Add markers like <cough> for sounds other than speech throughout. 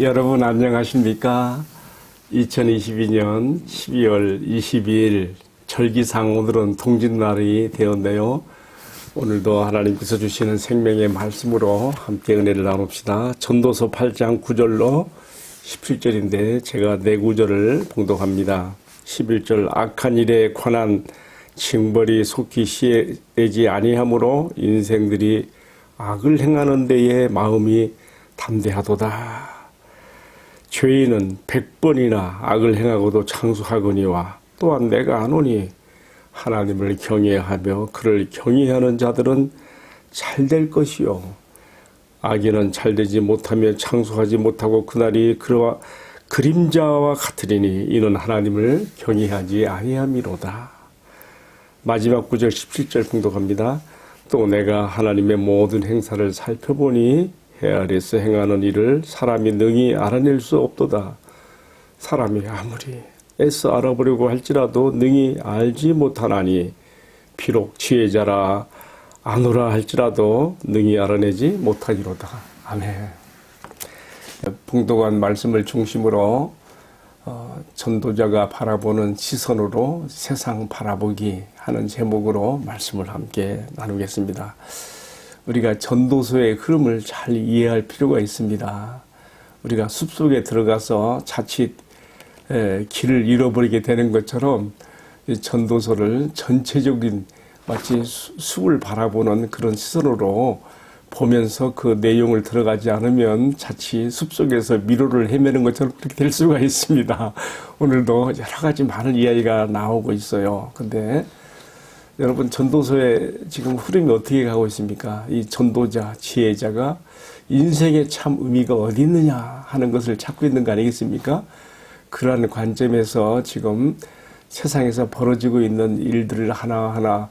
여러분 안녕하십니까? 2022년 12월 22일 절기상 오늘은 동짓날이 되었네요. 오늘도 하나님께서 주시는 생명의 말씀으로 함께 은혜를 나눕시다. 전도서 8장 9절로 17절인데 제가 네 구절을 봉독합니다. 11절 악한 일에 관한 징벌이 속히 시해되지 아니하므로 인생들이 악을 행하는 데에 마음이 담대하도다. 죄인은 백번이나 악을 행하고도 창수하거니와 또한 내가 아노니 하나님을 경외하며 그를 경외하는 자들은 잘 될 것이요. 악인은 잘 되지 못하며 창수하지 못하고 그날이 그와 그림자와 같으리니 이는 하나님을 경외하지 아니함이로다. 마지막 구절 17절 봉독합니다. 또 내가 하나님의 모든 행사를 살펴보니 해 아래서 행하는 일을 사람이 능히 알아낼 수 없도다. 사람이 아무리 애써 알아보려고 할지라도 능히 알지 못하나니 비록 지혜자라 아노라 할지라도 능히 알아내지 못하리로다. 아멘. 봉독한 말씀을 중심으로 어, 전도자가 바라보는 시선으로 세상 바라보기 하는 제목으로 말씀을 함께 나누겠습니다. 우리가 전도서의 흐름을 잘 이해할 필요가 있습니다. 우리가 숲속에 들어가서 자칫 에, 길을 잃어버리게 되는 것처럼 이 전도서를 전체적인 마치 수- 숲을 바라보는 그런 시선으로 보면서 그 내용을 들어가지 않으면 자칫 숲속에서 미로를 헤매는 것처럼 그렇게 될 수가 있습니다. 오늘도 여러 가지 많은 이야기가 나오고 있어요. 근데 여러분 전도서의 지금 흐름이 어떻게 가고 있습니까? 이 전도자, 지혜자가 인생의 참 의미가 어디 있느냐 하는 것을 찾고 있는 거 아니겠습니까? 그러한 관점에서 지금 세상에서 벌어지고 있는 일들을 하나하나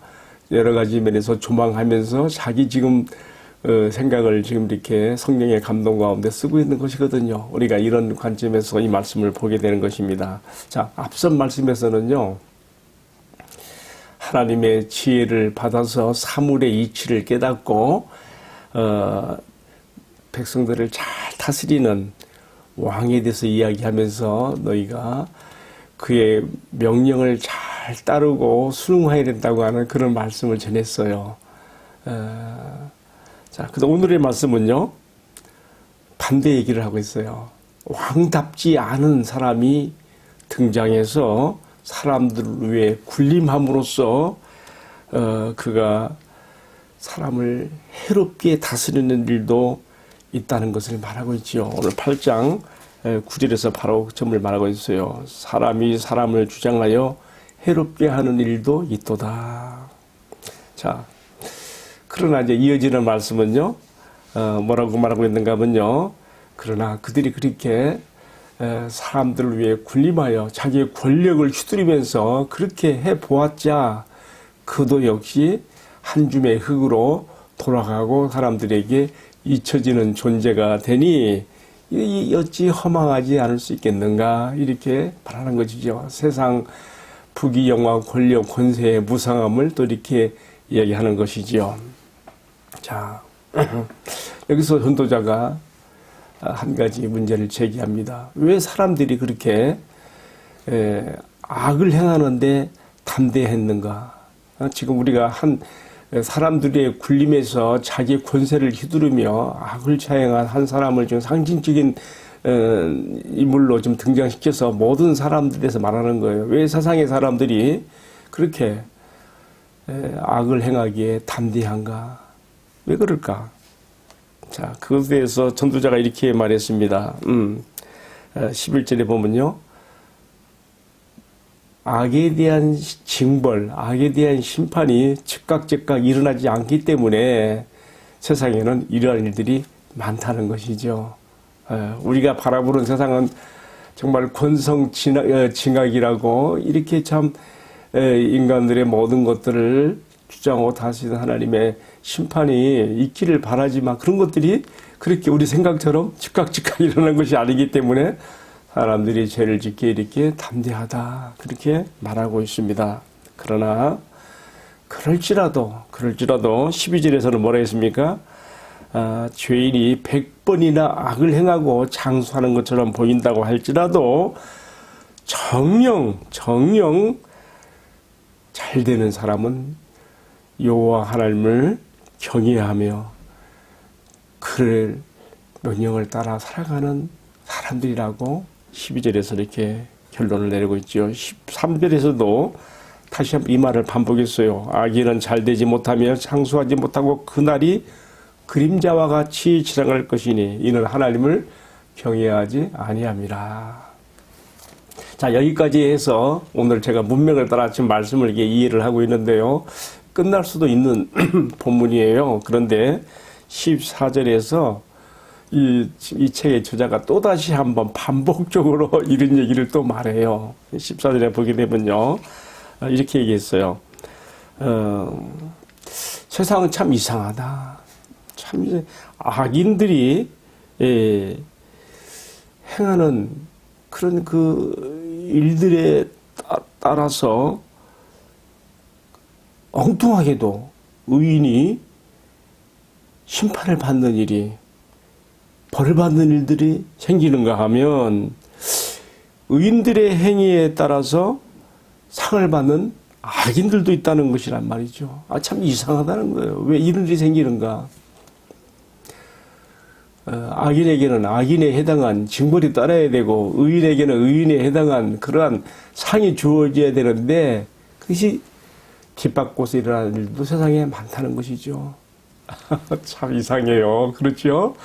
여러 가지 면에서 조망하면서 자기 지금 어, 생각을 지금 이렇게 성령의 감동 가운데 쓰고 있는 것이거든요. 우리가 이런 관점에서 이 말씀을 보게 되는 것입니다. 자, 앞선 말씀에서는요. 하나님의 지혜를 받아서 사물의 이치를 깨닫고 어, 백성들을 잘 다스리는 왕에 대해서 이야기하면서 너희가 그의 명령을 잘 따르고 순응해야 된다고 하는 그런 말씀을 전했어요. 어, 자, 그래서 오늘의 말씀은요 반대 얘기를 하고 있어요. 왕답지 않은 사람이 등장해서 사람들을 위해 군림함으로써 어, 그가 사람을 해롭게 다스리는 일도 있다는 것을 말하고 있지요. 오늘 8장 9절에서 바로 그 점을 말하고 있어요. 사람이 사람을 주장하여 해롭게 하는 일도 있도다. 자, 그러나 이제 이어지는 말씀은요, 어, 뭐라고 말하고 있는가 하면요, 그러나 그들이 그렇게 에, 사람들을 위해 군림하여 자기의 권력을 휘두르면서 그렇게 해 보았자 그도 역시 한 줌의 흙으로 돌아가고 사람들에게 잊혀지는 존재가 되니 이 어찌 허망하지 않을 수 있겠는가 이렇게 말하는 것이죠. 세상 부귀 영화 권력 권세의 무상함을 또 이렇게 이야기하는 것이지요. 자 <clears throat> 여기서 전도자가 한 가지 문제를 제기합니다. 왜 사람들이 그렇게 에, 악을 행하는데 담대했는가? 어, 지금 우리가 한 사람들의 굴림에서 자기 권세를 휘두르며 악을 자행한 한 사람을 좀 상징적인 어, 인물로 좀 등장시켜서 모든 사람들에서 말하는 거예요. 왜 세상의 사람들이 그렇게 에, 악을 행하기에 담대한가? 왜 그럴까? 자, 그것에 대해서 전도자가 이렇게 말했습니다. 음, 11절에 보면요. 악에 대한 징벌, 악에 대한 심판이 즉각즉각 일어나지 않기 때문에 세상에는 이러한 일들이 많다는 것이죠. 어, 우리가 바라보는 세상은 정말 권성 어, 징악이라고 이렇게 참 인간들의 모든 것들을 주장하고 다스리는 하나님의 심판이 있기를 바라지만 그런 것들이 그렇게 우리 생각처럼 즉각 즉각 일어나는 것이 아니기 때문에 사람들이 죄를 짓게 이렇게 담대하다 그렇게 말하고 있습니다. 그러나 그럴지라도 그럴지라도 12절에서는 뭐라 했습니까? 아, 죄인이 백 번이나 악을 행하고 장수하는 것처럼 보인다고 할지라도 정령 정령 잘 되는 사람은 여호와 하나님을 경외하며 그를 명령을 따라 살아가는 사람들이라고 12절에서 이렇게 결론을 내리고 있죠. 13절에서도 다시 한번 이 말을 반복했어요. 악인은 잘 되지 못하며 장수하지 못하고 그날이 그림자와 같이 지나갈 것이니 이는 하나님을 경외하지 아니함이라. 자 여기까지 해서 오늘 제가 문맥을 따라 지금 말씀을 이게 이해를 하고 있는데요. 끝날 수도 있는 <clears throat> 본문이에요. 그런데 14절에서 이, 이 책의 저자가 또다시 한번 반복적으로 <laughs> 이런 얘기를 또 말해요. 14절에 보게 되면요. 어, 이렇게 얘기했어요. 어, 세상은 참 이상하다. 참 악인들이 예, 행하는 그런 그 일들에 따- 따라서 엉뚱하게도 의인이 심판을 받는 일이 벌을 받는 일들이 생기는가 하면 의인들의 행위에 따라서 상을 받는 악인들도 있다는 것이란 말이죠. 아, 참 이상하다는 거예요. 왜 이런 일이 생기는가? 어, 악인에게는 악인에 해당한 징벌이 따라야 되고 의인에게는 의인에 해당한 그러한 상이 주어져야 되는데 그것이 뒷바꿔서 일어나는 일도 세상에 많다는 것이죠. <laughs> 참 이상해요. 그렇죠?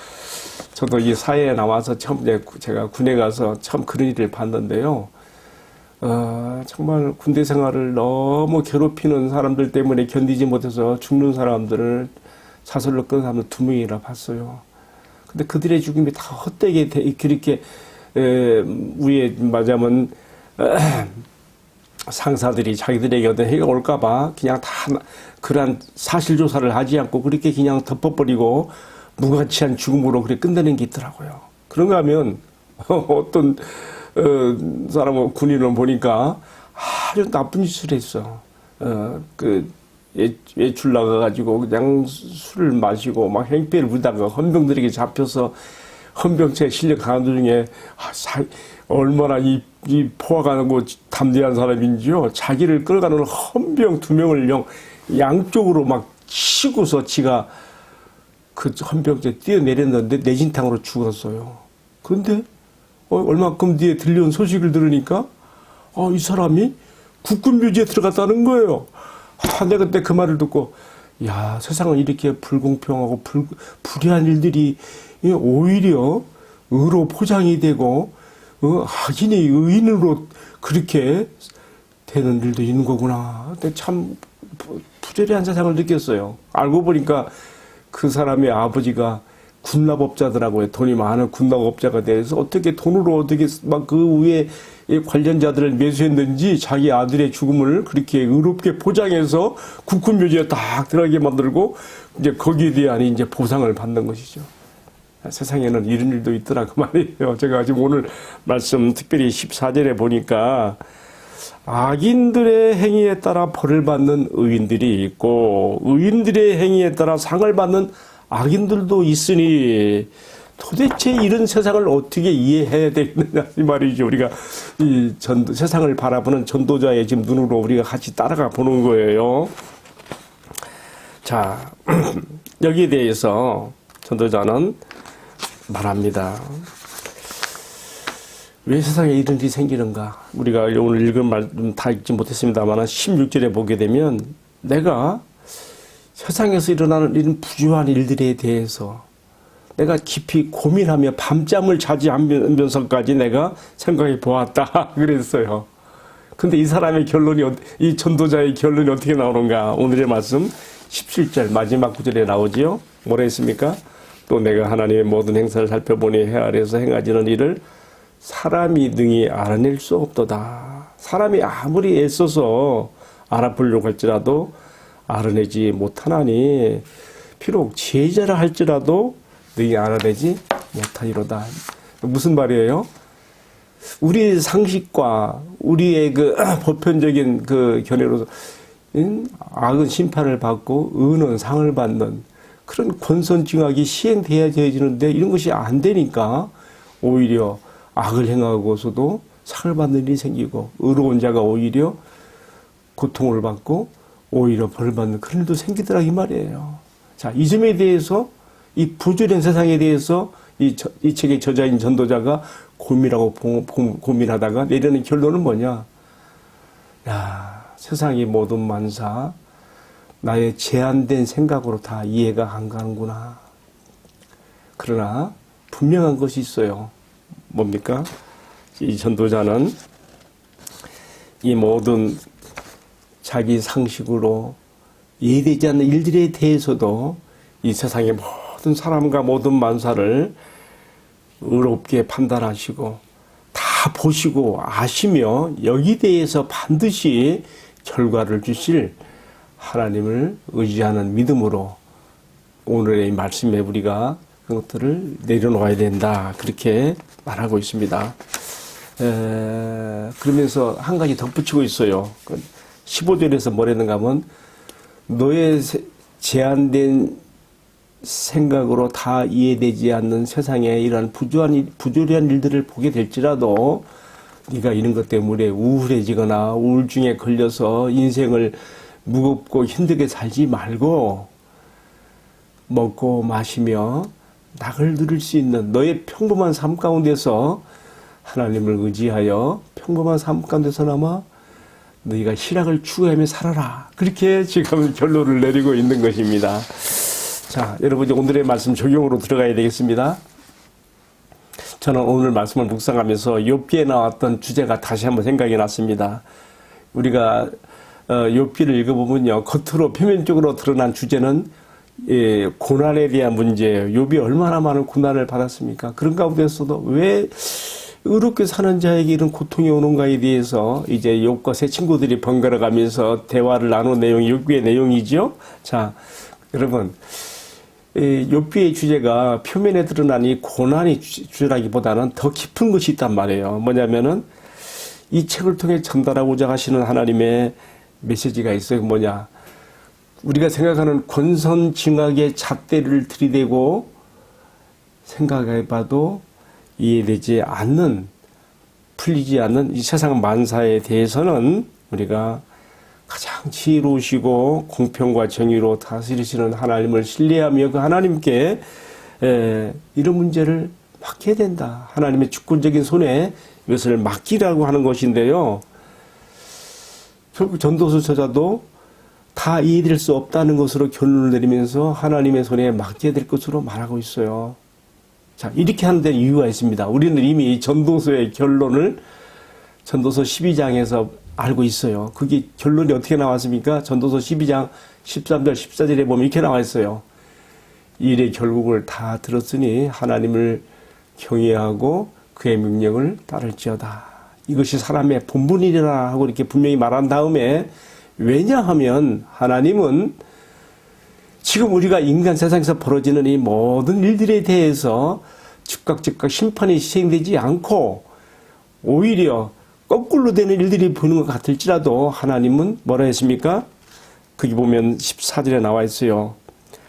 저도 이 사회에 나와서 처음 제가 군에 가서 처음 그런 일을 봤는데요. 어, 정말 군대 생활을 너무 괴롭히는 사람들 때문에 견디지 못해서 죽는 사람들을 사설로 끈 사람들 두 명이나 봤어요. 근데 그들의 죽음이 다 헛되게 돼- 그렇게 에, 우리의 말하자면 에, 상사들이 자기들에게 어떤 해가 올까봐 그냥 다 그러한 사실 조사를 하지 않고 그렇게 그냥 덮어버리고 무가치한 죽음으로 그렇게 끝내는 게 있더라고요. 그런가 하면 <laughs> 어떤 어, 사람은 군인을 보니까 아주 나쁜 짓을 했어. 어, 그 외- 외출 나가가지고 그냥 술을 마시고 막 행패를 부리다가 헌병들에게 잡혀서 헌병체에 실려 가는 중에 아, 사- 얼마나 이, 이 포화가고 담대한 사람인지요. 자기를 끌어가는 헌병 두 명을 영 양쪽으로 막 치고서 지가 그 헌병체 뛰어내렸는데 내진탕으로 죽었어요. 그런데 어, 얼마큼 뒤에 들려온 소식을 들으니까 아, 이 사람이 국군묘지에 들어갔다는 거예요. 아, 내가 그때 그 말을 듣고 야 세상은 이렇게 불공평하고 불, 불의한 일들이 이 오히려 의로 포장이 되고 어, 악인이 의인으로 그렇게 되는 일도 있는 거구나. 참 부- 부재리한 세상을 느꼈어요. 알고 보니까 그 사람의 아버지가 군납업자들하고 돈이 많은 군납업자가 돼서 어떻게 돈으로 어떻게 막 그 위에 이 관련자들을 매수했는지 자기 아들의 죽음을 그렇게 의롭게 포장해서 국군묘지에 딱 들어가게 만들고 이제 거기에 대한 이제 보상을 받는 것이죠. 세상에는 이런 일도 있더라고 말이에요. <laughs> 제가 지금 오늘 말씀 특별히 14절에 보니까 악인들의 행위에 따라 벌을 받는 의인들이 있고 의인들의 행위에 따라 상을 받는 악인들도 있으니 도대체 이런 세상을 어떻게 이해해야 되느냐 이 말이죠. 우리가 이 전, 세상을 바라보는 전도자의 지금 눈으로 우리가 같이 따라가 보는 거예요. 자, <clears throat> 여기에 대해서 전도자는 말합니다. 왜 세상에 이런 일이 생기는가? 우리가 오늘 읽은 말좀 다 읽지 못했습니다만 16절에 보게 되면 내가 세상에서 일어나는 이런 부주한 일들에 대해서 내가 깊이 고민하며 밤잠을 자지 않으면서까지 내가 생각해 보았다 <laughs> 그랬어요. 근데 이 사람의 결론이 어- 이 전도자의 결론이 어떻게 나오는가? 오늘의 말씀 17절 마지막 구절에 나오지요. 뭐라 했습니까? 또 내가 하나님의 모든 행사를 살펴보니 해 아래에서 행하지는 일을 사람이 능히 알아낼 수 없도다. 사람이 아무리 애써서 알아보려고 할지라도 알아내지 못하나니 비록 지혜자라 할지라도 능히 알아내지 못하리로다. 무슨 말이에요? 우리의 상식과 우리의 그 <clears throat> 보편적인 그 견해로서 음, 악은 심판을 받고 의는 상을 받는 그런 권선징악이 시행되어지는데 이런 것이 안 되니까 오히려 악을 행하고서도 상을 받는 일이 생기고 의로운 자가 오히려 고통을 받고 오히려 벌 받는 그런 일도 생기더라 이 말이에요. 자, 이 점에 대해서 이 부조된 세상에 대해서 이, 저- 이 책의 저자인 전도자가 고민하고 보- 고- 고민하다가 내리는 결론은 뭐냐? 야, 세상이 모든 만사 나의 제한된 생각으로 다 이해가 안 가는구나. 그러나 분명한 것이 있어요. 뭡니까? 이 전도자는 이 모든 자기 상식으로 이해되지 않는 일들에 대해서도 이 세상의 모든 사람과 모든 만사를 의롭게 판단하시고 다 보시고 아시며 여기 대해서 반드시 결과를 주실 하나님을 의지하는 믿음으로 오늘의 이 말씀에 우리가 그것들을 내려놓아야 된다. 그렇게 말하고 있습니다. 에, 그러면서 한 가지 덧붙이고 있어요. 15절에서 뭐랬는가 하면 너의 세- 제한된 생각으로 다 이해되지 않는 세상에 이러한 부조한, 일- 부조리한 일들을 보게 될지라도 네가 이런 것 때문에 우울해지거나 우울증에 걸려서 인생을 무겁고 힘들게 살지 말고 먹고 마시며 낙을 누릴 수 있는 너의 평범한 삶 가운데서 하나님을 의지하여 평범한 삶 가운데서나마 너희가 희락을 추구하며 살아라. 그렇게 지금 <laughs> 결론을 내리고 있는 것입니다. 자, 여러분 이제 오늘의 말씀 적용으로 들어가야 되겠습니다. 저는 오늘 말씀을 묵상하면서 욥기에 나왔던 주제가 다시 한번 생각이 났습니다. 우리가 어, 욥기를 읽어보면요, 겉으로 표면적으로 드러난 주제는 예, 고난에 대한 문제예요. 욥이 얼마나 많은 고난을 받았습니까? 그런 가운데서도 왜 의롭게 사는 자에게 이런 고통이 오는가에 대해서 이제 욥과 세 친구들이 번갈아 가면서 대화를 나눈 내용이 욥기의 내용이죠. 자, 여러분. 이 욥기의 주제가 표면에 드러난 이 고난이 주- 주제라기보다는 더 깊은 것이 있단 말이에요. 뭐냐면은 이 책을 통해 전달하고자 하시는 하나님의 메시지가 있어요. 뭐냐? 우리가 생각하는 권선 징악의 잣대를 들이대고 생각해봐도 이해되지 않는 풀리지 않는 이 세상 만사에 대해서는 우리가 가장 지혜로우시고 공평과 정의로 다스리시는 하나님을 신뢰하며 그 하나님께 에, 이런 문제를 맡겨야 된다. 하나님의 주권적인 손에 이것을 맡기라고 하는 것인데요. 전도서 저자도 다 이해될 수 없다는 것으로 결론을 내리면서 하나님의 손에 맡겨야 될 것으로 말하고 있어요. 자, 이렇게 하는 데는 이유가 있습니다. 우리는 이미 전도서의 결론을 전도서 12장에서 알고 있어요. 그게 결론이 어떻게 나왔습니까? 전도서 12장 13절, 14절에 보면 이렇게 나와 있어요. 일의 결국을 다 들었으니 하나님을 경외하고 그의 명령을 따를지어다. 이것이 사람의 본분이라 하고 이렇게 분명히 말한 다음에 왜냐하면 하나님은 지금 우리가 인간 세상에서 벌어지는 이 모든 일들에 대해서 즉각 즉각 심판이 시행되지 않고 오히려 거꾸로 되는 일들이 보이는 것 같을지라도 하나님은 뭐라 했습니까? 거기 보면 14절에 나와 있어요.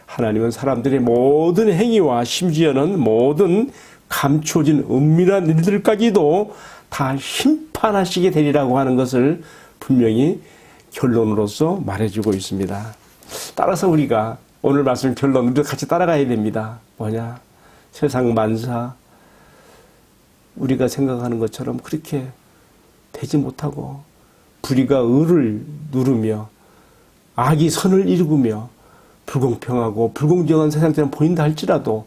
하나님은 사람들의 모든 행위와 심지어는 모든 감춰진 은밀한 일들까지도 다 심판하시게 되리라고 하는 것을 분명히 결론으로서 말해주고 있습니다. 따라서 우리가 오늘 말씀 결론 우리도 같이 따라가야 됩니다. 뭐냐? 세상 만사 우리가 생각하는 것처럼 그렇게 되지 못하고 불의가 의를 누르며 악이 선을 이루며 불공평하고 불공정한 세상처럼 보인다 할지라도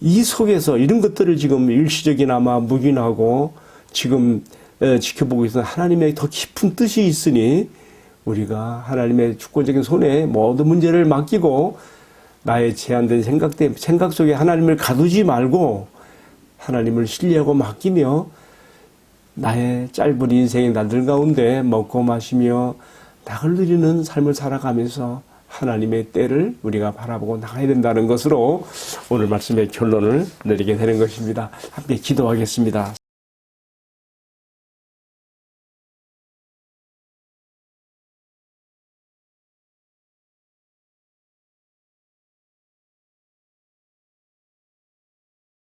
이 속에서 이런 것들을 지금 일시적이나마 묵인하고 지금 에, 지켜보고 있는 하나님의 더 깊은 뜻이 있으니 우리가 하나님의 주권적인 손에 모든 문제를 맡기고 나의 제한된 생각 때 생각 속에 하나님을 가두지 말고 하나님을 신뢰하고 맡기며 나의 짧은 인생의 날들 가운데 먹고 마시며 낙을 누리는 삶을 살아가면서 하나님의 때를 우리가 바라보고 나가야 된다는 것으로 오늘 말씀의 결론을 내리게 되는 것입니다. 함께 기도하겠습니다.